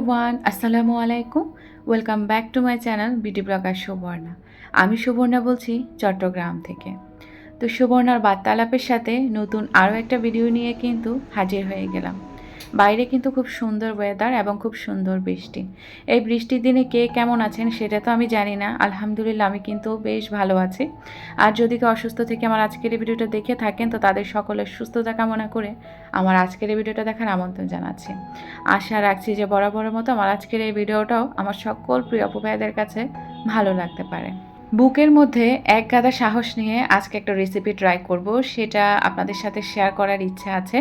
Everyone আসসালামু আলাইকুম। Welcome back to my channel BT Prakash Suborna. আমি সুবর্ণা বলছি চট্টগ্রাম থেকে। তো সুবর্ণার বার্তালাপের সাথে নতুন আরও একটা ভিডিও নিয়ে কিন্তু হাজির হয়ে গেলাম। বাইরে কিন্তু খুব সুন্দর ওয়েদার এবং খুব সুন্দর বৃষ্টি। এই বৃষ্টির দিনে কে কেমন আছেন সেটা তো আমি জানি না। আলহামদুলিল্লাহ, আমি কিন্তু বেশ ভালো আছি। আর যদি কেউ অসুস্থ থেকে আমার আজকের এই ভিডিওটা দেখে থাকেন, তো তাদের সকলের সুস্থতা কামনা করে আমার আজকের এই ভিডিওটা দেখার আমন্ত্রণ জানাচ্ছি। আশা রাখছি যে বরাবরের মতো আমার আজকের এই ভিডিওটাও আমার সকল প্রিয় অপু কাছে ভালো লাগতে পারে। বুকের মধ্যে এক গাদা সাহস নিয়ে আজকে একটা রেসিপি ট্রাই করব, সেটা আপনাদের সাথে শেয়ার করার ইচ্ছা আছে।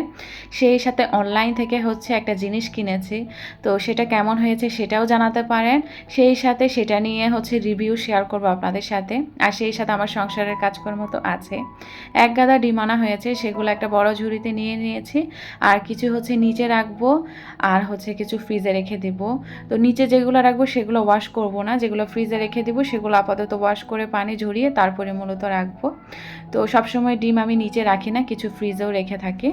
সেই সাথে অনলাইন থেকে হচ্ছে একটা জিনিস কিনেছি, তো সেটা কেমন হয়েছে সেটাও জানাতে পারেন। সেই সাথে সেটা নিয়ে হচ্ছে রিভিউ শেয়ার করব আপনাদের সাথে। আর সেই সাথে আমার সংসারের কাজকর্ম তো আছে। এক গাদা ডিমানা হয়েছে, সেগুলো একটা বড় ঝুড়িতে নিয়ে নিয়েছি। আর কিছু হচ্ছে নিচে রাখব, আর হচ্ছে কিছু ফ্রিজে রেখে দিব। তো নিচে যেগুলো রাখব সেগুলো ওয়াশ করব না, যেগুলো ফ্রিজে রেখে দিব সেগুলো আপাতত ওয়াশ করে পানি ঝরিয়ে তারপরে মূলত রাখব। তো সবসময় ডিম আমি নিচে রাখি না, কিছু ফ্রিজেও রেখে থাকি।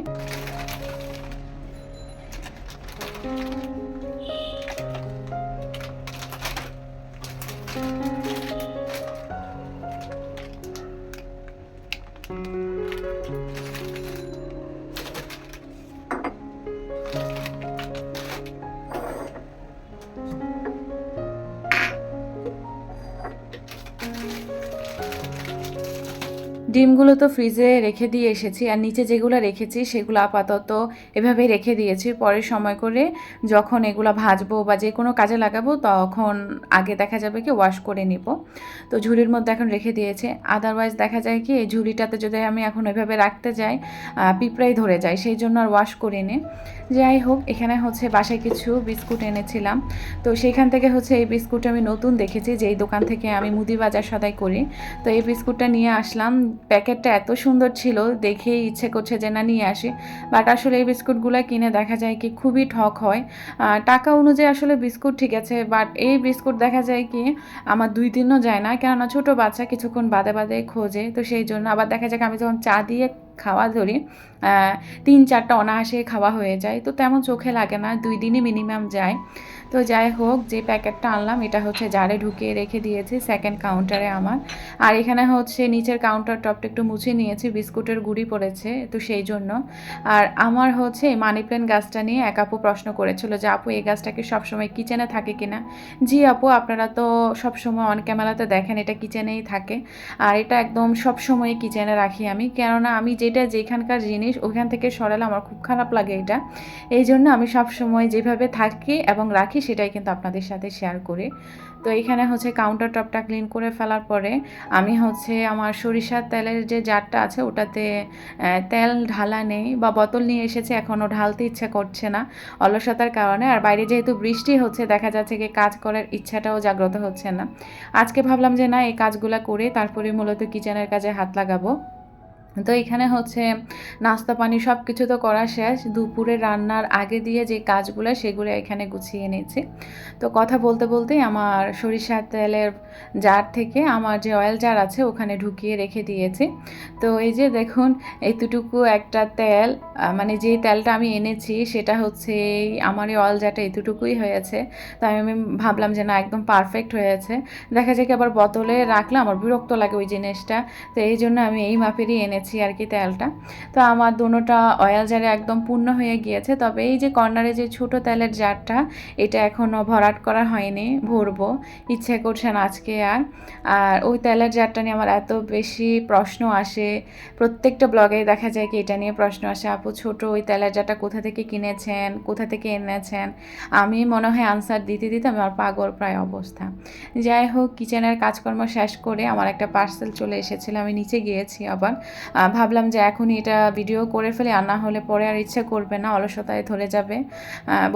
ডিমগুলো তো ফ্রিজে রেখে দিয়ে এসেছি আর নিচে যেগুলো রেখেছি সেগুলো আপাতত এভাবে রেখে দিয়েছি। পরে সময় করে যখন এগুলো ভাজবো বা যে কোনো কাজে লাগাবো তখন আগে দেখা যাবে কি ওয়াশ করে নিব। তো ঝুড়ির মধ্যে এখন রেখে দিয়েছে। আদারওয়াইজ দেখা যায় কি এই ঝুড়িটাতে যদি আমি এখন এভাবে রাখতে যাই পিঁপড়াই ধরে যায়, সেই জন্য আর ওয়াশ করে নি যাই হোক, এখানে হচ্ছে বাসায় কিছু বিস্কুট এনেছিলাম। তো সেইখান থেকে হচ্ছে এই বিস্কুট আমি নতুন দেখেছি যে এই দোকান থেকে আমি মুদি বাজার সদাই করি। তো এই বিস্কুটটা নিয়ে আসলাম। প্যাকেটটা এত সুন্দর ছিল, দেখেই ইচ্ছে করছে যে না, নিয়ে আসি। বাট আসলে এই বিস্কুটগুলো কিনে দেখা যায় কি খুবই ঠক হয়। টাকা অনুযায়ী আসলে বিস্কুট ঠিক আছে, বাট এই বিস্কুট দেখা যায় কি আমার দুই দিনও যায় না। কেননা ছোটো বাচ্চা কিছুক্ষণ বাদে বাদে খোঁজে, তো সেই জন্য। আবার দেখা যায় আমি যখন চা দিয়ে খাওয়া ধরি তিন চারটা অনায়াসে খাওয়া হয়ে যায়। তো তেমন চোখে লাগে না, দুই দিনই মিনিমাম যায়। তো যাই হোক, যে প্যাকেটটা আনলাম, এটা হচ্ছে জারে ঢুকিয়ে রেখে দিয়েছি সেকেন্ড কাউন্টারে আমার। আর এখানে হচ্ছে নিচের কাউন্টার টপটা একটু মুছে নিয়েছি, বিস্কুটের গুঁড়ি পড়েছে, তো সেই জন্য। আর আমার হচ্ছে মানি প্ল্যান্ট গাছটা নিয়ে এক আপু প্রশ্ন করেছিল যে, আপু, এই গাছটাকে সবসময় কিচেনে থাকে কিনা? জি আপু, আপনারা তো সবসময় অন ক্যামেরাতে দেখেন, এটা কিচেনেই থাকে। আর এটা একদম সবসময় কিচেনে রাখি আমি। কেননা আমি যেটা, যেখানকার জিনিস, ওখান থেকে সরালে আমার খুব খারাপ লাগে এটা। এই জন্য আমি সবসময় যেভাবে থাকি এবং রাখি সেটাই কিন্তু আপনাদের সাথে শেয়ার করি। তো এখানে হচ্ছে কাউন্টার টপটা ক্লিন করে ফেলার পরে আমি হচ্ছে আমার সরিষার তেলের যে জারটা আছে ওটাতে তেল ঢালা নেই বা বোতল নিয়ে এসেছে এখনও ঢালতে ইচ্ছা করছে না অলসতার কারণে। আর বাইরে যেহেতু বৃষ্টি হচ্ছে দেখা যাচ্ছে কি কাজ করার ইচ্ছাটাও জাগ্রত হচ্ছে না। আজকে ভাবলাম যে না, এই কাজগুলো করে তারপরে মূলত কিচেনের কাজে হাত লাগাবো। তো এখানে হচ্ছে নাস্তা, পানি সব কিছু তো করা শেষ। দুপুরে রান্নার আগে দিয়ে যে কাজগুলো, সেগুলো এখানে গুছিয়ে নিয়েছি তো কথা বলতে বলতেই আমার সরিষার তেলের জার থেকে আমার যে অয়েল জার আছে, ওখানে ঢুকিয়ে রেখে দিয়েছি। তো এই যে দেখুন, এতটুকু একটা তেল মানে যে তেলটা আমি এনেছি, সেটা হচ্ছে আমার এই অয়েল জারটা এতটুকুই হয়েছে। তাই আমি ভাবলাম যে না, একদম পারফেক্ট হয়েছে। দেখা যায় কি আবার বোতলে রাখলাম আমার বিরক্ত লাগে ওই জিনিসটা। তো এই জন্য আমি এই মাপেরই এনেছি। নিয়েছি আর কি তেলটা। তো আমার দুটোটা অয়েল জারে একদম পূর্ণ হয়ে গিয়েছে। তবে এই যে কর্নারে যে ছোট তেলের জারটা এটা এখনও ভরাট করা হয়নি, ভরবো। ইচ্ছে করছে না আজকে আর। আর ওই তেলের জারটা নিয়ে আমার এত বেশি প্রশ্ন আসে। প্রত্যেকটা ব্লগে দেখা যায় কি এটা নিয়ে প্রশ্ন আসে, আপু, ছোট ওই তেলের জারটা কোথা থেকে কিনেছেন? কোথা থেকে এনেছেন? আমি মনে হয় আনসার দিতে দিতে আমার পাগল প্রায় অবস্থা। যাই হোক কিচেনের কাজকর্ম শেষ করে আমার একটা পার্সেল চলে এসেছিল, আমি নিচে গিয়েছি আবার। ভাবলাম যে এখনই এটা ভিডিও করে ফেলে, আর না হলে পরে আর ইচ্ছে করবে না, অলসতায় ধরে যাবে।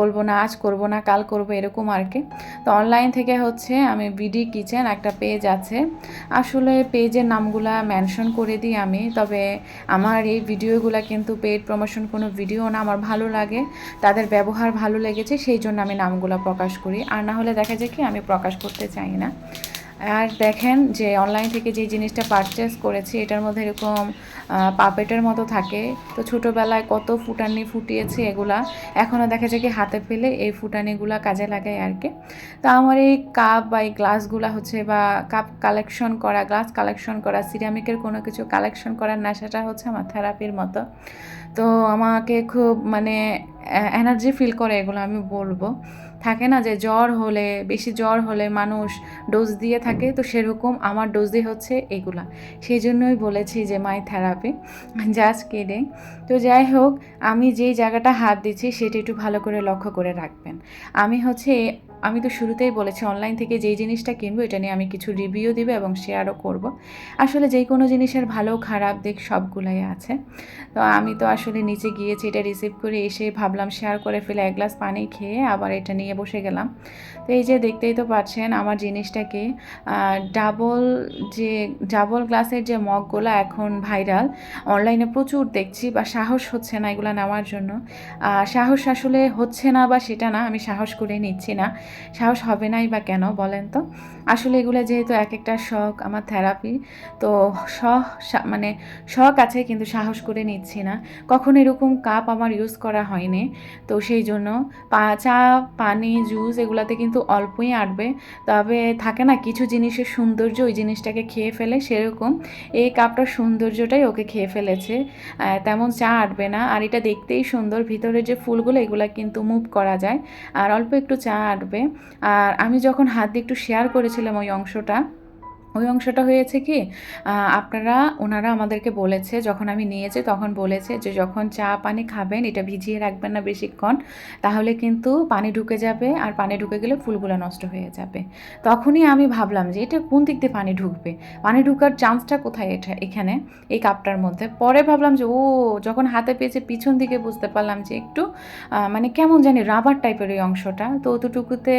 বলব না আজ করব না, কাল করব এরকম আর কি। তো অনলাইন থেকে হচ্ছে আমি বিডি কিচেন একটা পেজ আছে। আসলে পেজের নামগুলা মেনশন করে দিই আমি, তবে আমার এই ভিডিওগুলো কিন্তু পেড প্রমোশন কোনো ভিডিও না, আমার ভালো লাগে, তাদের ব্যবহার ভালো লেগেছে, সেই জন্য আমি নামগুলো প্রকাশ করি। আর না হলে দেখা যায় কি আমি প্রকাশ করতে চাই না। আর দেখেন যে অনলাইন থেকে যে জিনিসটা পারচেস করেছি, এটার মধ্যে এরকম পাপেটের মতো থাকে। তো ছোটোবেলায় কত ফুটানি ফুটিয়েছি এগুলা। এখনও দেখা যায় কি হাতে পেলে এই ফুটানিগুলা কাজে লাগাই আর কি। তো আমার এই কাপ বা এই গ্লাসগুলা হচ্ছে বা কাপ কালেকশন করা গ্লাস কালেকশন করা সিরামিকের কোনো কিছু কালেকশন করার নেশাটা হচ্ছে আমার থেরাপির মতো। তো আমাকে খুব মানে এনার্জি ফিল করে এগুলো আমি বলব। থাকে না যে জ্বর হলে, বেশি জ্বর হলে মানুষ ডোজ দিয়ে থাকে, তো সেরকম আমার ডোজ দিয়ে হচ্ছে এগুলা। সেই জন্যই বলেছি যে মাই থেরাপি জাস্ট কিডিং তো যাই হোক, আমি যেই জায়গাটা হাত দিচ্ছি, সেটা একটু ভালো করে লক্ষ্য করে রাখবেন। আমি হচ্ছে আমি তো শুরুতেই বলেছি অনলাইন থেকে যেই জিনিসটা কিনবো এটা নিয়ে আমি কিছু রিভিউ দিব এবং শেয়ারও করব। আসলে যে কোনো জিনিসের ভালো, খারাপ দিক সবগুলাই আছে। তো আমি তো আসলে নিচে গিয়েছি, এটা রিসিভ করে এসে ভাবলাম শেয়ার করে ফেলে এক গ্লাস পানি খেয়ে আবার এটা নিয়ে বসে গেলাম। তো এই যে দেখতেই তো পাচ্ছেন আমার জিনিসটাকে ডাবল যে ডাবল গ্লাসের যে মগগুলো এখন ভাইরাল অনলাইনে প্রচুর দেখছি বা সাহস হচ্ছে না এগুলো নেওয়ার জন্য। সাহস আসলে হচ্ছে না বা সেটা না, আমি সাহস করে নিচ্ছি না। সাহস হবে নাই বা কেন বলেন তো? আসলে এগুলো যেহেতু এক একটা শখ, আমার থেরাপি, তো শখ মানে শখ আছে কিন্তু সাহস করে নিচ্ছি না। কখনো এরকম কাপ আমার ইউজ করা হয়নি, তো সেই জন্য চা, পানি জুস এগুলাতে কিন্তু অল্পই আটবে। তবে থাকে না কিছু জিনিসের সৌন্দর্য, ওই জিনিসটাকে খেয়ে ফেলে সেরকম। এই কাপটার সৌন্দর্যটাই ওকে খেয়ে ফেলেছে। তেমন চা আটবে না। আর এটা দেখতেই সুন্দর, ভিতরে যে ফুলগুলো এগুলো কিন্তু মুভ করা যায়। আর অল্প একটু চা আটবে। আর আমি যখন হাত দিয়ে একটু শেয়ার করেছিলাম ওই অংশটা ওই অংশটা হয়েছে কি আপনারা, ওনারা আমাদেরকে বলেছে, যখন আমি নিয়েছি তখন বলেছে যে যখন চা পানি খাবেন, এটা ভিজিয়ে রাখবেন না বেশিক্ষণ, তাহলে কিন্তু পানি ঢুকে যাবে আর পানি ঢুকে গেলে ফুলগুলো নষ্ট হয়ে যাবে। তখনই আমি ভাবলাম যে এটা কোন দিক দিয়ে পানি ঢুকবে? পানি ঢুকার চান্সটা কোথায় এটা, এখানে, এই কাপটার মধ্যে? পরে ভাবলাম যে, ও, যখন হাতে পেয়েছে পিছন দিকে বুঝতে পারলাম যে একটু মানে কেমন জানি রাবার টাইপের ওই অংশটা, তো অতটুকুতে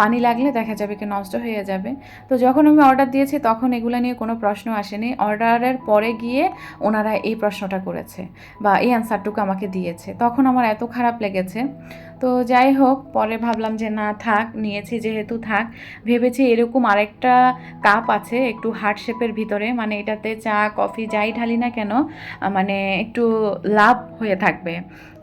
পানি লাগলে দেখা যাবে কি নষ্ট হয়ে যাবে। তো যখন আমি অর্ডার দিয়েছি তখন এগুলো নিয়ে কোনো প্রশ্ন আসেনি। অর্ডারের পরে গিয়ে ওনারা এই প্রশ্নটা করেছে বা এই অ্যান্সারটুকু আমাকে দিয়েছে। তখন আমার এত খারাপ লেগেছে। তো যাই হোক, পরে ভাবলাম যে না, থাক, নিয়েছি যেহেতু থাক। ভেবেছি এরকম আরেকটা কাপ আছে একটু হার্ট শেপের ভিতরে মানে এটাতে চা কফি যাই ঢালি না কেন মানে একটু লাভ হয়ে থাকবে।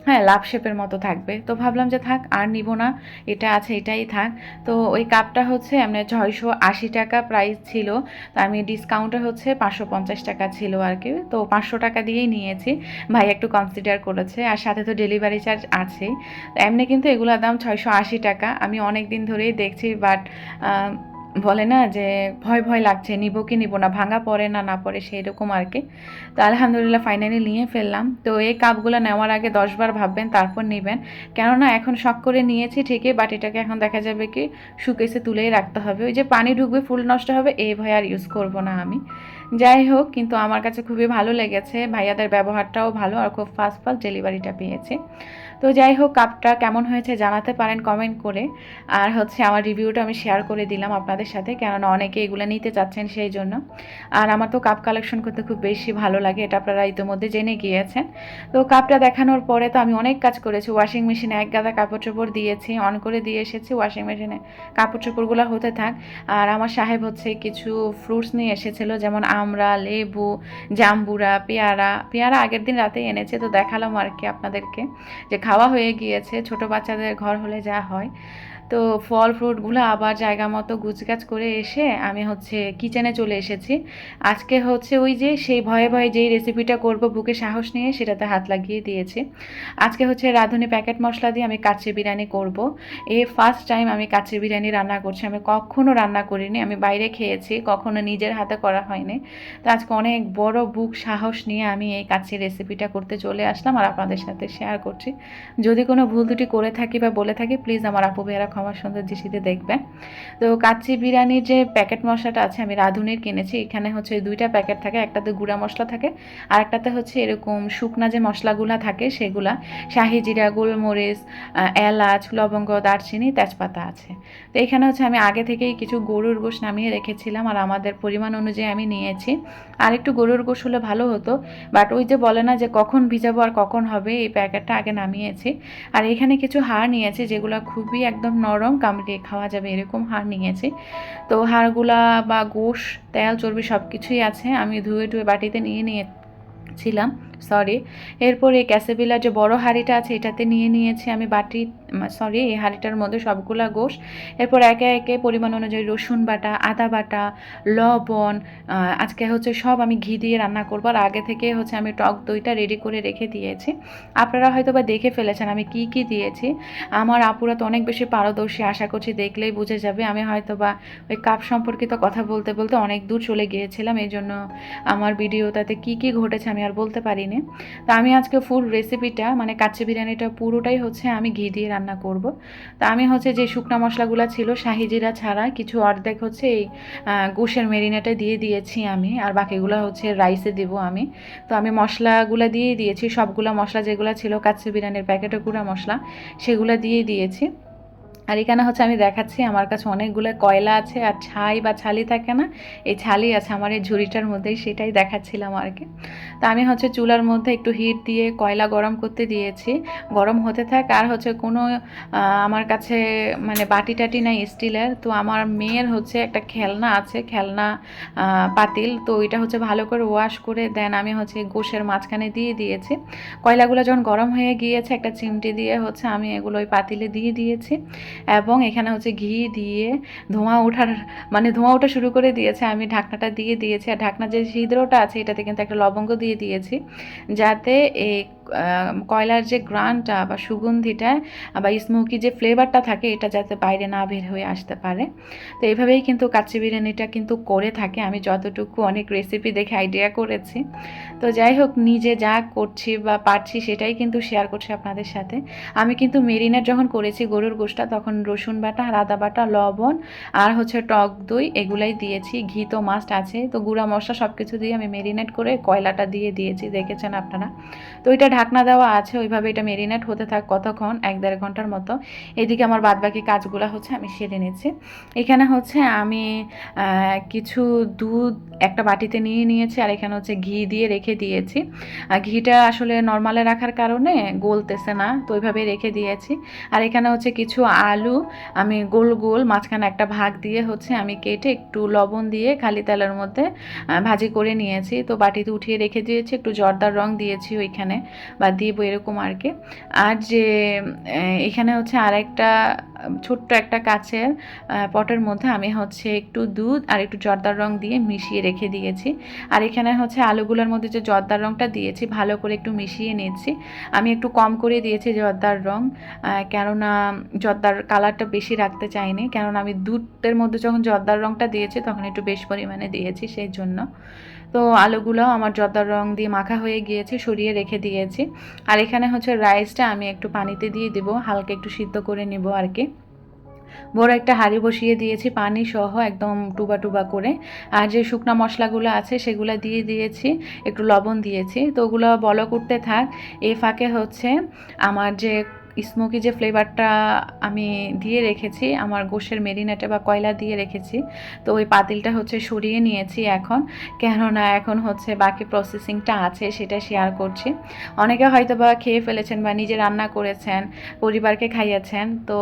হ্যাঁ লাভ শেপের মতো থাকবে। তো ভাবলাম যে থাক, আর নিব না। এটা আছে, এটাই থাক। তো ওই কাপটা হচ্ছে এমনি ছয়শো আশি টাকা প্রাইস ছিল। তো আমি ডিসকাউন্টে হচ্ছে পাঁচশো পঞ্চাশ টাকা ছিল আর কি। তো পাঁচশো টাকা দিয়েই নিয়েছি। ভাই একটু কনসিডার করেছে। আর সাথে তো ডেলিভারি চার্জ আছেই। এমনি কিন্তু এগুলোর দাম ছয়শো আশি টাকা। আমি অনেক দিন ধরেই দেখছি বাট বলে না যে ভয় ভয় লাগছে, নিব কি নিব না, ভাঙা পড়ে না না পড়ে সেই রকম আর কি। তো আলহামদুলিল্লাহ ফাইনালি নিয়ে ফেললাম। তো এই কাপগুলো নেওয়ার আগে দশবার ভাববেন, তারপর নেবেন। কেননা এখন শখ করে নিয়েছি ঠিকই বাট এটাকে এখন দেখা যাবে কি শুকেসে তুলেই রাখতে হবে। ওই যে পানি ঢুকবে, ফুল নষ্ট হবে, এই ভয় আর ইউজ করব না আমি। যাই হোক, কিন্তু আমার কাছে খুবই ভালো লেগেছে। ভাইয়াদের ব্যবহারটাও ভালো, আর খুব ফাস্ট ফাস্ট ডেলিভারিটা পেয়েছে। তো যাই হোক কাপটা কেমন হয়েছে জানাতে পারেন কমেন্ট করে। আর হচ্ছে আমার রিভিউটা আমি শেয়ার করে দিলাম আপনাদের সাথে, কেননা অনেকে এগুলো নিতে চাচ্ছেন সেই জন্য। আর আমার তো কাপ কালেকশন করতে খুব বেশি ভালো লাগে, এটা আপনারা ইতিমধ্যে জেনে গিয়েছেন। তো কাপটা দেখানোর পরে তো আমি অনেক কাজ করেছি ওয়াশিং মেশিনে এক গাদা কাপড় চোপড় দিয়েছি অন করে দিয়ে এসেছি ওয়াশিং মেশিনে কাপড় চোপড়গুলো হতে থাক। আর আমার সাহেব হচ্ছে কিছু ফ্রুটস নিয়ে এসেছিল, যেমন আমড়া, লেবু, জাম্বুরা, পেয়ারা। পেয়ারা আগের দিন রাতেই এনেছে, তো দেখালাম আর কি আপনাদেরকে, যে খাওয়া হয়ে গিয়েছে ছোট বাচ্চাদের ঘর হলে যা হয়। তো ফল, ফ্রুটগুলো আবার জায়গা মতো গুছগাছ করে এসে আমি হচ্ছে কিচেনে চলে এসেছি। আজকে হচ্ছে ওই যে সেই ভয়ে ভয়ে যেই রেসিপিটা করব, বুকে সাহস নিয়ে সেটাতে হাত লাগিয়ে দিয়েছি। আজকে হচ্ছে রাঁধুনি প্যাকেট মশলা দিয়ে আমি কাচ্চি বিরিয়ানি করব। এই ফার্স্ট টাইম আমি কাচ্চি বিরিয়ানি রান্না করছি। আমি কখনো রান্না করিনি। আমি বাইরে খেয়েছি, কখনো নিজের হাতে করা হয়নি। তো আজকে অনেক বড় বুক সাহস নিয়ে আমি এই কাচ্চির রেসিপিটা করতে চলে আসলাম আর আপনাদের সাথে শেয়ার করছি। যদি কোনো ভুল দুটি করে থাকি বা বলে থাকি প্লিজ আমার আপু ভাইয়েরা ক্ষমা সুন্দর দৃষ্টিতে দেখবেন তো কাচ্চি বিরিয়ানির যে প্যাকেট মশলাটা আছে, আমি রাঁধুনির কিনেছি। এখানে হচ্ছে দুইটা প্যাকেট থাকে, একটাতে গুঁড়া মশলা থাকে আর একটাতে হচ্ছে এরকম শুকনা যে মশলাগুলা থাকে সেগুলা। শাহি জিরা, গোলমরিচ এলাচ, লবঙ্গ, দারচিনি, তেজপাতা আছে। তো এখানে হচ্ছে আমি আগে থেকেই কিছু গরুর গোশ নামিয়ে রেখেছিলাম আর আমাদের পরিমাণ অনুযায়ী আমি নিয়েছি। আর একটু গরুর গোশ হলে ভালো হতো, বাট ওই যে বলে না যে কখন ভিজাবো আর কখন হবে, এই প্যাকেটটা আগে নামিয়েছি। আর এখানে কিছু হাড় নিয়েছি, যেগুলো খুবই একদম নরম কামড়ে খাওয়া যাবে এরকম হাড় নিয়েছি। তো হাড়গুলা বা গোশ, তেল, চর্বি সব কিছুই আছে, আমি ধুয়ে ধুয়ে বাটিতে নিয়ে নিয়েছিলাম। সরি এরপর এই ক্যাসেবিলার যে বড় হাঁড়িটা আছে, এটাতে নিয়ে নিয়েছি আমি বাটি সরি এই হাঁড়িটার মধ্যে সবগুলা গোশ। এরপর একে একে পরিমাণ অনুযায়ী রসুন বাটা, আদা বাটা, লবণ আজকে হচ্ছে সব আমি ঘি দিয়ে রান্না করব। আর আগে থেকে হচ্ছে আমি টক দইটা রেডি করে রেখে দিয়েছি। আপনারা হয়তো বা দেখে ফেলেছেন আমি কি কি দিয়েছি। আমার আপুরা তো অনেক বেশি পারদর্শী, আশা করছি দেখলেই বুঝে যাবে। আমি হয়তো বা ওই কাপ সম্পর্কিত কথা বলতে বলতে অনেক দূর চলে গিয়েছিলাম। এই জন্য আমার ভিডিওটাতে কি কি ঘটেছে আমি আর বলতে পারিনি তো আমি আজকে ফুল রেসিপিটা মানে কাচ্চি বিরিয়ানিটা পুরোটাই হচ্ছে আমি ঘি দিয়ে রান্না করব। তা আমি হচ্ছে যে শুকনো মশলাগুলো ছিল শাহি জিরা ছাড়া কিছু অর্ধেক হচ্ছে এই গোশের মেরিনেটে দিয়ে দিয়েছি আমি, আর বাকিগুলো হচ্ছে রাইসে দিব আমি। তো আমি মশলাগুলো দিয়ে দিয়েছি, সবগুলো মশলা যেগুলো ছিল, কাচ্চি বিরিয়ানির প্যাকেটে গুঁড়া মশলা, সেগুলো দিয়ে দিয়েছি। আর এখানে হচ্ছে আমি দেখাচ্ছি আমার কাছে অনেকগুলো কয়লা আছে আর ছাই বা ছালি থাকে না, এই ছালি আছে, আমার এই ঝুড়িটার মধ্যেই সেটাই দেখাচ্ছিলাম আর কি। তা আমি হচ্ছে চুলার মধ্যে একটু হিট দিয়ে কয়লা গরম করতে দিয়েছি, গরম হতে থাক আর হচ্ছে কোনো আমার কাছে মানে বাটি টাটি নাই স্টিলের, তো আমার মেয়ের হচ্ছে একটা খেলনা আছে, খেলনা পাতিল, তো ওইটা হচ্ছে ভালো করে ওয়াশ করে দেন আমি হচ্ছে গোশের মাঝখানে দিয়ে দিয়েছি। কয়লাগুলো যখন গরম হয়ে গিয়েছে, একটা চিমটি দিয়ে হচ্ছে আমি এগুলো ওই পাতিলে দিয়ে দিয়েছি। এবং এখানে হচ্ছে ঘি দিয়ে ধোঁয়া ওঠার মানে ধোঁয়া ওঠা শুরু করে দিয়েছে। আমি ঢাকনাটা দিয়ে দিয়েছি। আর ঢাকনা যে ছিদ্রটা আছে, এটাতে কিন্তু একটা লবঙ্গ দিয়ে দিয়েছি। যাতে এই কয়লার যে গ্রানটা বা সুগন্ধিটা বা স্মোকি যে ফ্লেভারটা থাকে, এটা যাতে বাইরে না বের হয়ে আসতে পারে। তো এইভাবেই কিন্তু কাচ্চি বিরিয়ানিটা কিন্তু করে থাকে। আমি যতটুকু অনেক রেসিপি দেখে আইডিয়া করেছি। তো যাই হোক, নিজে যা করছি বা পারছি সেটাই কিন্তু শেয়ার করছি আপনাদের সাথে। আমি কিন্তু মেরিনেট যখন করেছি গরুর গোশটা, তখন রসুন বাটা আর আদা বাটা, লবণ আর হচ্ছে টক দই এগুলাই দিয়েছি। ঘি তো মাস্ট আছে। তো গুঁড়া মশলা সব কিছু দিয়ে আমি মেরিনেট করে কয়লাটা দিয়ে দিয়েছি, দেখেছেন আপনারা। তো এটা ঢাকনা দেওয়া আছে, ওইভাবে এটা মেরিনেট হতে থাক কতক্ষণ? এক দেড় ঘণ্টার মতো। এদিকে আমার বাদবাকি কাজগুলো হচ্ছে, আমি সেরে নিচ্ছি। এখানে হচ্ছে আমি কিছু দুধ একটা বাটিতে নিয়ে নিয়েছি, আর এখানে হচ্ছে ঘি দিয়ে রেখে দিয়েছি। ঘিটা আসলে নর্মালে রাখার কারণে গলতেছে না, তো ওইভাবে রেখে দিয়েছি। আর এখানে হচ্ছে কিছু আলু, আমি গোল গোল মাঝখানে একটা ভাগ দিয়ে হচ্ছে আমি কেটে একটু লবণ দিয়ে খালি তেলের মধ্যে ভাজি করে নিয়েছি। তো বাটিতে উঠিয়ে রেখে দিয়েছি, একটু জর্দার রং দিয়েছি ওইখানে। বা দিব এরকম আর কি। আর যে এখানে হচ্ছে আরেকটা ছোট্ট একটা আহ, পটের মধ্যে আমি হচ্ছে একটু দুধ আর একটু জর্দার রং দিয়ে মিশিয়ে রেখে দিয়েছি। আর এখানে হচ্ছে আলুগুলোর মধ্যে যে জর্দার রংটা দিয়েছি ভালো করে একটু মিশিয়ে নিয়েছি আমি একটু কম করে দিয়েছি জর্দার রং কেননা জর্দার কালারটা বেশি রাখতে চাইনি। কেননা আমি দুধের মধ্যে যখন জর্দার রংটা দিয়েছি তখন একটু বেশ পরিমাণে দিয়েছি সেই জন্য। তো আলুগুলো আমার জর্দার রং দিয়ে মাখা হয়ে গিয়েছে, সরিয়ে রেখে দিয়েছি। আর এখানে হচ্ছে রাইসটা আমি একটু পানিতে দিয়ে দেবো, হালকা একটু সিদ্ধ করে নিব আর কি। বড় একটা হাঁড়ি বসিয়ে দিয়েছি পানি সহ একদম টুবা টুবা করে। আর যে শুকনো মশলাগুলো আছে সেগুলো দিয়ে দিয়েছি, একটু লবণ দিয়েছি। তো ওগুলো বলক করতে থাক এই ফাঁকে হচ্ছে আমার যে স্মোকি যে ফ্লেভারটা আমি দিয়ে রেখেছি, আমার গোশের মেরিনেটে বা কয়লা দিয়ে রেখেছি, তো ওই পাতিলটা হচ্ছে সরিয়ে নিয়েছি এখন। কেননা এখন হচ্ছে বাকি প্রসেসিংটা আছে, সেটা শেয়ার করছি। অনেকে হয়তো বা খেয়ে ফেলেছেন বা নিজে রান্না করেছেন, পরিবারকে খাইয়েছেন, তো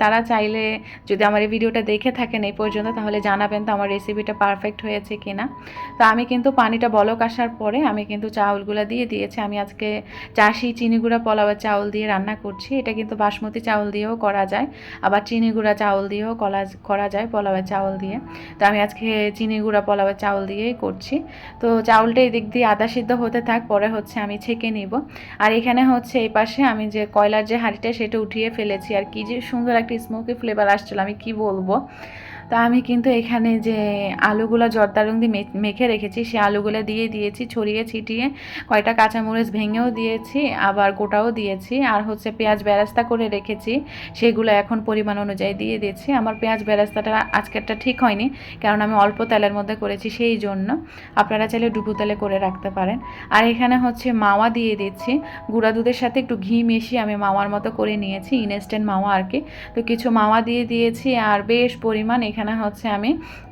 তারা চাইলে যদি আমার এই ভিডিওটা দেখে থাকেন এই পর্যন্ত, তাহলে জানাবেন তো আমার রেসিপিটা পারফেক্ট হয়েছে কিনা। তো আমি কিন্তু পানিটা বলক আসার পরে আমি কিন্তু চাউলগুলো দিয়ে দিয়েছি। আমি আজকে চাষি চিনি গুঁড়া পোলাওয়ের চাউল দিয়ে রান্না করছি। এটা কিন্তু বাসমতি চাউল দিয়েও করা যায়। আবার চিনি গুঁড়া চাউল দিয়েও করা করা যায় পোলাওয়ের চাউল দিয়ে। তো আমি আজকে চিনি গুঁড়া পোলাওয়ের চাউল দিয়েই করছি। তো চাউলটা এই দিক দিয়ে আদা সিদ্ধ হতে থাক, পরে হচ্ছে আমি ছেঁকে নিব। আর এখানে হচ্ছে এই পাশে আমি যে কয়লার যে হাঁড়িটা সেটা উঠিয়ে ফেলেছি। আর কি যে সুন্দর একটা স্মোকি ফ্লেভার আসছিল, আমি কি বলব? তো আমি কিন্তু এখানে যে আলুগুলো জর্দা রং দিয়ে মেখে রেখেছি সেই আলুগুলো দিয়ে দিয়েছি, ছড়িয়ে ছিটিয়ে কয়টা কাঁচামরিচ ভেঙেও দিয়েছি, আবার গোটাও দিয়েছি, আর হচ্ছে পেঁয়াজ বেরাস্তা করে রেখেছি, সেগুলো এখন পরিমাণ অনুযায়ী দিয়ে দিয়েছি আমার পেঁয়াজ বেরাস্তাটা আজকেরটা ঠিক হয়নি, কারণ আমি অল্প তেলের মধ্যে করেছি সেই জন্য। আপনারা চাইলে ডুবু তেলে করে রাখতে পারেন। আর এখানে হচ্ছে মাওয়া দিয়ে দিচ্ছি। গুঁড়া দুধের সাথে একটু ঘি মিশিয়ে আমি মাওয়ার মতো করে নিয়েছি, ইনস্ট্যান্ট মাওয়া আর কি। তো কিছু মাওয়া দিয়ে দিয়েছি, আর বেশ পরিমাণ এখানে এখানে হচ্ছে আমি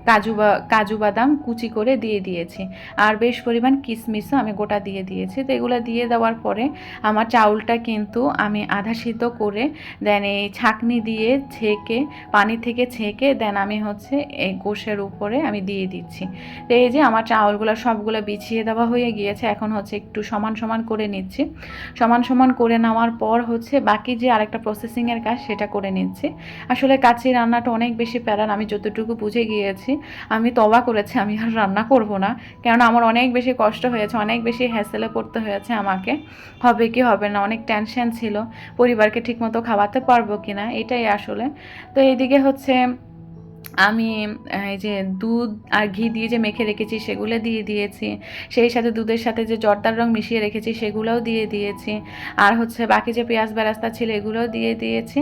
কাজু বা, কাজু বাদাম কুচি করে দিয়ে দিয়েছি। আর বেশ পরিমাণ কিশমিশও আমি গোটা দিয়ে দিয়েছি। তো এগুলো দিয়ে দেওয়ার পরে আমার চাউলটা কিন্তু আমি আধা সিদ্ধ করে দেন এই ছাঁকনি দিয়ে ছেঁকে, পানি থেকে ছেঁকে দেন আমি হচ্ছে এই গোশের উপরে আমি দিয়ে দিচ্ছি। তো এই যে আমার চাউলগুলো সবগুলো বিছিয়ে দেওয়া হয়ে গিয়েছে, এখন হচ্ছে একটু সমান সমান করে নিচ্ছি। সমান সমান করে নেওয়ার পর হচ্ছে বাকি যে আরেকটা প্রসেসিংয়ের কাজ সেটা করে নিচ্ছি। আসলে কাচ্চি রান্নাটা অনেক বেশি প্যারান আমি যতটুকু বুঝে গিয়েছি, আমি তবা করেছি, আমি আর রান্না করব না। কেননা আমার অনেক বেশি কষ্ট হয়েছে, অনেক বেশি হ্যাসেলে পড়তে হয়েছে আমাকে। হবে কি হবে না, অনেক টেনশন ছিল। পরিবারকে ঠিকমতো খাওয়াতে পারব কি না এটাই আসলে। তো এইদিকে হচ্ছে আমি এই যে দুধ আর ঘি দিয়ে যে মেখে রেখেছি সেগুলো দিয়ে দিয়েছি। সেই সাথে দুধের সাথে যে জর্দার রং মিশিয়ে রেখেছি সেগুলোও দিয়ে দিয়েছি। আর হচ্ছে বাকি যে পেঁয়াজ বেরাস্তা ছিল এগুলোও দিয়ে দিয়েছি।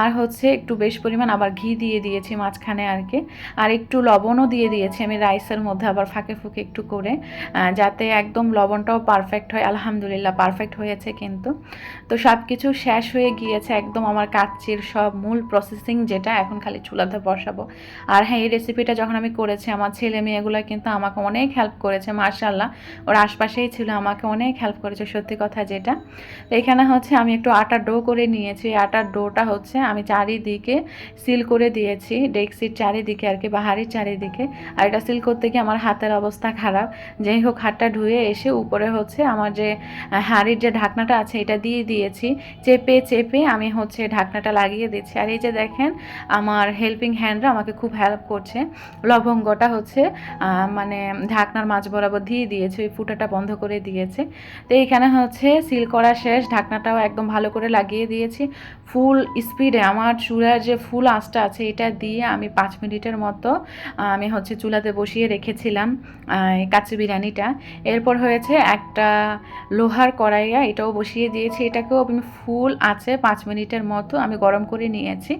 আর হচ্ছে একটু বেশ পরিমাণ আবার ঘি দিয়ে দিয়েছি মাঝখানে আর কি। আর একটু লবণও দিয়ে দিয়েছি আমি রাইসের মধ্যে আবার ফাঁকে ফুঁকে একটু করে যাতে একদম লবণটাও পারফেক্ট হয়। আলহামদুলিল্লাহ পারফেক্ট হয়েছে কিন্তু। তো সব কিছু শেষ হয়ে গিয়েছে একদম আমার কাচ্চির সব মূল প্রসেসিং যেটা এখন খালি চুলাতে বসাবো। আর হ্যাঁ এই রেসিপিটা যখন আমি করেছি, আমার ছেলে মেয়েগুলো কিন্তু আমাকে অনেক হেল্প করেছে মার্শাল্লাহ ওর আশপাশেই ছিল, আমাকে অনেক হেল্প করেছে, সত্যি কথা যেটা। তো এখানে হচ্ছে আমি একটু আটার ডো করে নিয়েছি। আটার ডোটা হচ্ছে আমি চারিদিকে সিল করে দিয়েছি ডেক্সির চারিদিকে আর কি বাহারির চারিদিকে। আর এটা সিল করতে গিয়ে আমার হাতের অবস্থা খারাপ। যাই হোক, হাতটা ধুয়ে এসে উপরে হচ্ছে আমার যে হাঁড়ির যে ঢাকনাটা আছে, এটা দিয়ে দিয়েছি। চেপে চেপে আমি হচ্ছে ঢাকনাটা লাগিয়ে দিচ্ছি। আর এই যে দেখেন, আমার হেল্পিং হ্যান্ডরা আমাকে খুব হেল্প করছে। লবঙ্গটা হচ্ছে মানে ঢাকনার মাছ বরাবর দিয়ে দিয়েছে, ওই ফুটাটা বন্ধ করে দিয়েছে। তো এইখানে হচ্ছে সিল করা শেষ, ঢাকনাটাও একদম ভালো করে লাগিয়ে দিয়েছি। ফুল স্পিডে আমার চুলার যে ফুল আঁচটা আছে, এটা দিয়ে আমি পাঁচ মিনিটের মতো আমি হচ্ছে চুলাতে বসিয়ে রেখেছিলাম কাচি বিরিয়ানিটা। এরপর হয়েছে একটা লোহার কড়াইয়া এটাও বসিয়ে দিয়েছি। এটাকেও আমি ফুল আছে পাঁচ মিনিটের মতো আমি গরম করে নিয়েছি।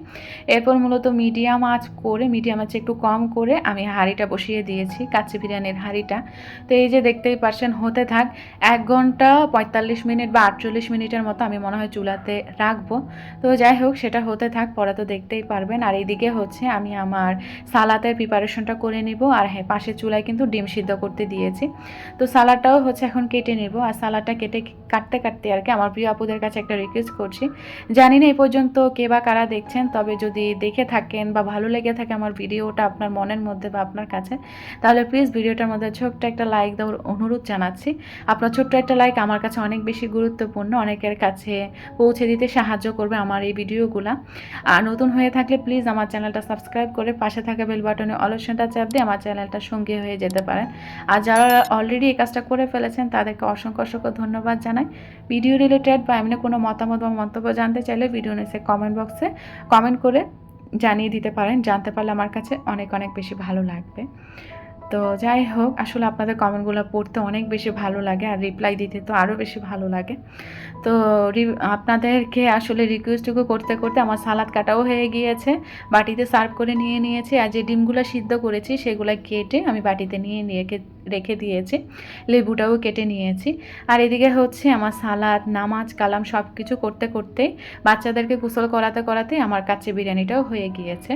এরপর মূলত মিডিয়াম আঁচ করে মিডিয়াম আছে, একটু কম করে আমি হাঁড়িটা বসিয়ে দিয়েছি, কাচ্চি বিরিয়ানির হাঁড়িটা। তো এই যে দেখতেই পারছেন, হতে থাক, এক ঘণ্টা পঁয়তাল্লিশ মিনিট বা আটচল্লিশ মিনিটের মতো আমি মনে হয় চুলাতে রাখব। তো যাই হোক, সেটা হতে থাক, পরে তো দেখতেই পারবেন। আর এইদিকে হচ্ছে, আমি আমার সালাতের প্রিপারেশনটা করে নিব। আর হ্যাঁ পাশের চুলায় কিন্তু ডিম সিদ্ধ করতে দিয়েছি। তো সালাডটাও হচ্ছে এখন কেটে নেব। আর সালাডটা কেটে কাটতে কাটতে আর কি, আমার প্রিয় আপুদের কাছে একটা রিকোয়েস্ট করছি। জানি না এই পর্যন্ত কে বা কারা দেখছেন, তবে যদি দেখে থাকেন বা ভালো লেগে থাকে আমার ভিডিওটা আপনার মনের মধ্যে বা আপনার কাছে, তাহলে প্লিজ ভিডিওটার মধ্যে ছোট্ট একটা লাইক দেওয়ার অনুরোধ জানাচ্ছি। আপনার ছোট্ট একটা লাইক আমার কাছে অনেক বেশি গুরুত্বপূর্ণ, অনেকের কাছে পৌঁছে দিতে সাহায্য করবে আমার এই ভিডিওগুলো। আর নতুন হয়ে থাকলে প্লিজ আমার চ্যানেলটা সাবস্ক্রাইব করে পাশে থাকা বেল বাটনে অলসনটা চাপ দিয়ে আমার চ্যানেলটা সঙ্গী হয়ে যেতে পারেন। আর যারা অলরেডি এই কাজটা করে ফেলেছেন, তাদেরকে অসংখ্য অসংখ্য ধন্যবাদ জানাই। ভিডিও রিলেটেড বা এমনি কোনো মতামত বা মন্তব্য জানতে চাইলে ভিডিও নিচে কমেন্ট বক্সে কমেন্ট করে জানিয়ে দিতে পারেন। জানতে পারলে আমার কাছে অনেক অনেক বেশি ভালো লাগবে। তো যাই হোক, আসলে আপনাদের কমেন্টগুলো পড়তে অনেক বেশি ভালো লাগে আর রিপ্লাই দিতে তো আরও বেশি ভালো লাগে। তো আপনাদেরকে আসলে রিকোয়েস্টটুকু করতে করতে আমার সালাদ কাটাও হয়ে গিয়েছে। বাটিতে সার্ভ করে নিয়ে নিয়েছি আর যে ডিমগুলো সিদ্ধ করেছি সেগুলো কেটে আমি বাটিতে নিয়ে নিয়ে রেখে দিয়েছি। লেবুটাও কেটে নিয়েছি। আর এদিকে হচ্ছে আমার সালাদ নামাজ, কালাম সব কিছু করতে করতে বাচ্চাদেরকে গোসল করাতে করাতে আমার কাছে বিরিয়ানিটাও হয়ে গিয়েছে।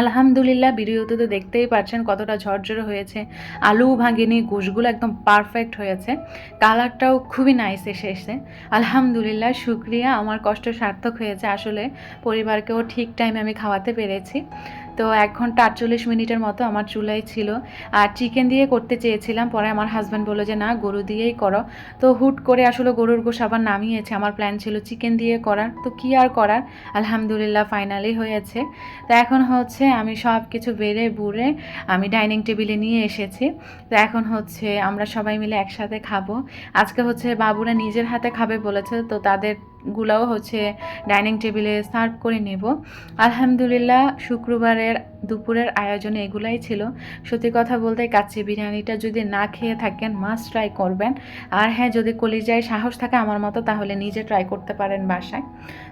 আলহামদুলিল্লাহ ভিডিওতে তো দেখতেই পাচ্ছেন কতটা ঝরঝরে হয়েছে। আলু ভাঙেনি গোশগুলো একদম পারফেক্ট হয়েছে। কালারটাও খুবই নাইস এসে এসে আলহামদুলিল্লাহ, শুক্রিয়া, আমার কষ্ট সার্থক হয়েছে। আসলে পরিবারকেও ঠিক টাইমে আমি খাওয়াতে পেরেছি। তো এক ঘণ্টা আটচল্লিশ মিনিটের মতো আমার চুলাই ছিল। আর চিকেন দিয়ে করতে চেয়েছিলাম, পরে আমার হাজব্যান্ড বলল যে, না, গরু দিয়েই করো। তো হুট করে আসলে গরুর গোশ আবার নামিয়েছে। আমার প্ল্যান ছিল চিকেন দিয়ে করার। তো কী আর করার? আলহামদুলিল্লাহ ফাইনালি হয়েছে। তো এখন হচ্ছে আমি সব কিছু বেড়ে বুড়ে আমি ডাইনিং টেবিলে নিয়ে এসেছি। তো এখন হচ্ছে আমরা সবাই মিলে একসাথে খাব। আজকে হচ্ছে বাবুরা নিজের হাতে খাবে বলেছে, তো তাদের গুলাও হচ্ছে ডাইনিং টেবিলে সার্ভ করে নেব। আলহামদুলিল্লাহ, শুক্রবারের দুপুরের আয়োজনে এগুলাই ছিল। সত্যি কথা বলতে কাচ্চি বিরিয়ানিটা যদি না খেয়ে থাকেন মাস্ট ট্রাই করবেন। আর হ্যাঁ যদি কলিজায় সাহস থাকে আমার মতো, তাহলে নিজে ট্রাই করতে পারেন বাসায়।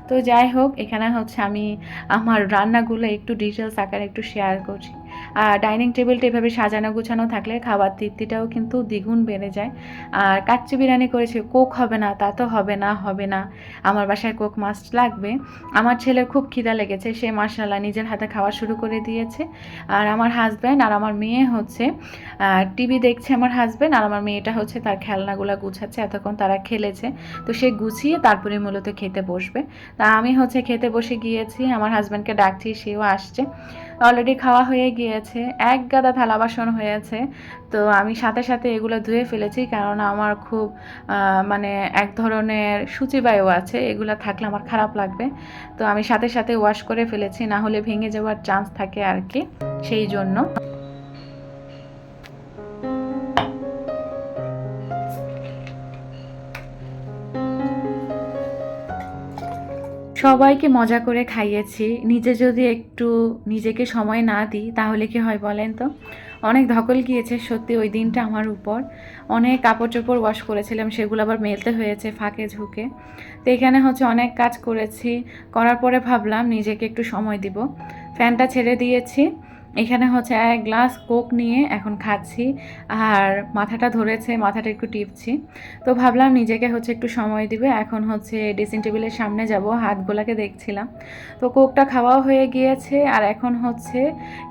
তো যাই হোক, এখানে হচ্ছে আমি আমার রান্নাগুলো একটু ডিটেলস আকারে একটু শেয়ার করছি। ডাইনিং টেবিলটা এভাবে সাজানো গুছানো থাকলে খাবার তৃপ্তিটাও কিন্তু দ্বিগুণ বেড়ে যায়। আর কাচ্চি বিরিয়ানি করেছি, কোক হবে না, তা তো হবে না হবে না। আমার বাসায় কোক মাস্ট লাগবে। আমার ছেলের খুব খিদা লেগেছে, সে মাসাল্লাহ নিজের হাতে খাওয়া শুরু করে দিয়েছে। আর আমার হাজব্যান্ড আর আমার মেয়ে হচ্ছে টিভি দেখছে আমার হাজব্যান্ড আর আমার মেয়েটা হচ্ছে তার খেলনাগুলো গুছাচ্ছে, এতক্ষণ তারা খেলেছে। তো সে গুছিয়ে তারপরে মূলত খেতে বসবে। তা আমি হচ্ছে খেতে বসে গিয়েছি, আমার হাজব্যান্ডকে ডাকছি, সেও আসছে। অলরেডি খাওয়া হয়ে গিয়েছে। এক গাদা থালা বাসন হয়েছে। তো আমি সাথে সাথে এগুলো ধুয়ে ফেলেছি কারণ আমার খুব মানে এক ধরনের সূচিবায়ু আছে, এগুলো থাকলে আমার খারাপ লাগবে। তো আমি সাথে সাথে ওয়াশ করে ফেলেছি, না হলে ভেঙে যাওয়ার চান্স থাকে আর কি সেই জন্য। সবাইকে মজা করে খাইয়েছি। নিজে যদি একটু নিজেকে সময় না দিই, তাহলে কি হয় বলেন তো? অনেক ধকল গিয়েছে সত্যি ওই দিনটা আমার উপর। অনেক কাপড় চোপড় ওয়াশ করেছিলাম, সেগুলো আবার মেলতে হয়েছে ফাঁকে ঝুঁকে। তো এখানে হচ্ছে অনেক কাজ করেছি। করার পরে ভাবলাম নিজেকে একটু সময় দিব। ফ্যানটা ছেড়ে দিয়েছি। এখানে হচ্ছে এক গ্লাস কোক নিয়ে এখন খাচ্ছি আর মাথাটা ধরেছে, মাথাটা একটু টিপছি। তো ভাবলাম নিজেকে হচ্ছে একটু সময় দিবে, এখন হচ্ছে ড্রেসিং টেবিলের সামনে যাব, হাতগুলাকে দেখছিলাম। তো কোকটা খাওয়াও হয়ে গিয়েছে আর এখন হচ্ছে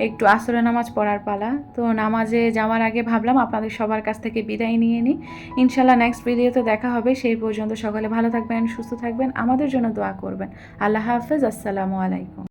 একটু আসরে নামাজ পড়ার পালা। তো নামাজে যাওয়ার আগে ভাবলাম আপনাদের সবার কাছ থেকে বিদায় নিয়ে নিই। ইনশাল্লাহ নেক্সট ভিডিওতে দেখা হবে, সেই পর্যন্ত সকালে ভালো থাকবেন, সুস্থ থাকবেন, আমাদের জন্য দোয়া করবেন। আল্লাহ হাফেজ, আসসালামু আলাইকুম।